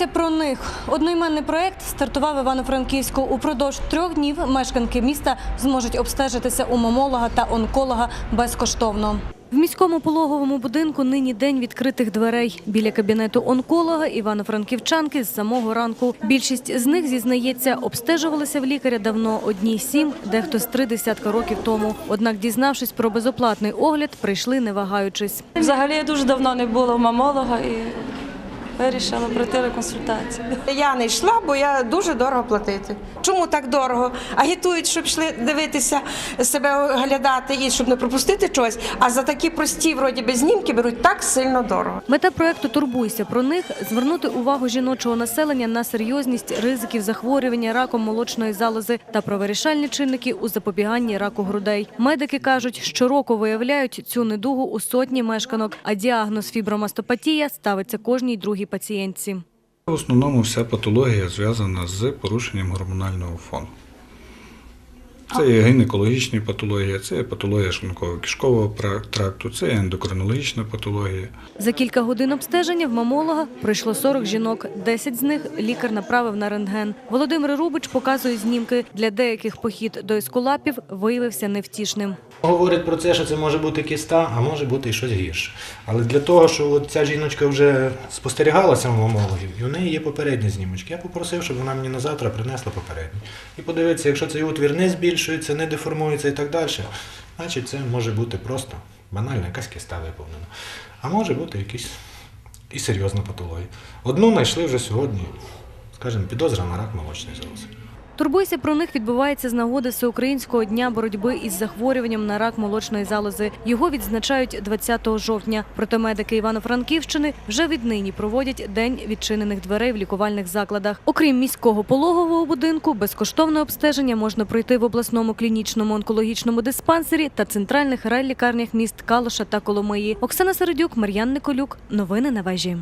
Турбуйся про них. Одноіменний проект стартував Івано-Франківську. Упродовж трьох днів мешканки міста зможуть обстежитися у мамолога та онколога безкоштовно. В міському пологовому будинку нині день відкритих дверей. Біля кабінету онколога івано-франківчанки з самого ранку. Більшість з них зізнається, обстежувалися в лікаря давно одні сім, дехто з три десятка років тому. Однак, дізнавшись про безоплатний огляд, прийшли не вагаючись. Взагалі я дуже давно не була у мамолога і вирішила пройти реконсультацію. Я не йшла, бо я дуже дорого платити. Чому так дорого? Агітують, щоб йшли дивитися себе оглядати і щоб не пропустити щось. А за такі прості, вроді би, знімки беруть так сильно дорого. Мета проекту Турбуйся про них звернути увагу жіночого населення на серйозність ризиків захворювання раком молочної залози та про вирішальні чинники у запобіганні раку грудей. Медики кажуть, щороку виявляють цю недугу у сотні мешканок, а діагноз фібромастопатія ставиться кожній другій пацієнтці. В основному вся патологія зв'язана з порушенням гормонального фону. Це є гінекологічні патології, це є патологія шлунково-кишкового тракту, це є ендокринологічна патологія. За кілька годин обстеження в мамолога пройшло 40 жінок. 10 з них лікар направив на рентген. Володимир Рубич показує знімки. Для деяких похід до ескулапів виявився невтішним. Говорять про це, що це може бути кіста, а може бути і щось гірше. Але для того, що от ця жіночка вже спостерігалася в мамологів, і у неї є попередні знімочки. Я попросив, щоб вона мені на завтра принесла попередні. І подивитися, якщо цей отвір не збільшується, не деформується і так далі, значить це може бути просто банальна якась кіста виповнена. А може бути якісь і серйозна патологія. Одну знайшли вже сьогодні, скажімо, підозра на рак молочної залози. Турбуйся про них відбувається з нагоди Всеукраїнського дня боротьби із захворюванням на рак молочної залози. Його відзначають 20 жовтня. Проте медики Івано-Франківщини вже віднині проводять день відчинених дверей в лікувальних закладах. Окрім міського пологового будинку, безкоштовне обстеження можна пройти в обласному клінічному онкологічному диспансері та центральних райлікарнях міст Калуша та Коломиї. Оксана Середюк, Мар'ян Николюк. Новини на вежі.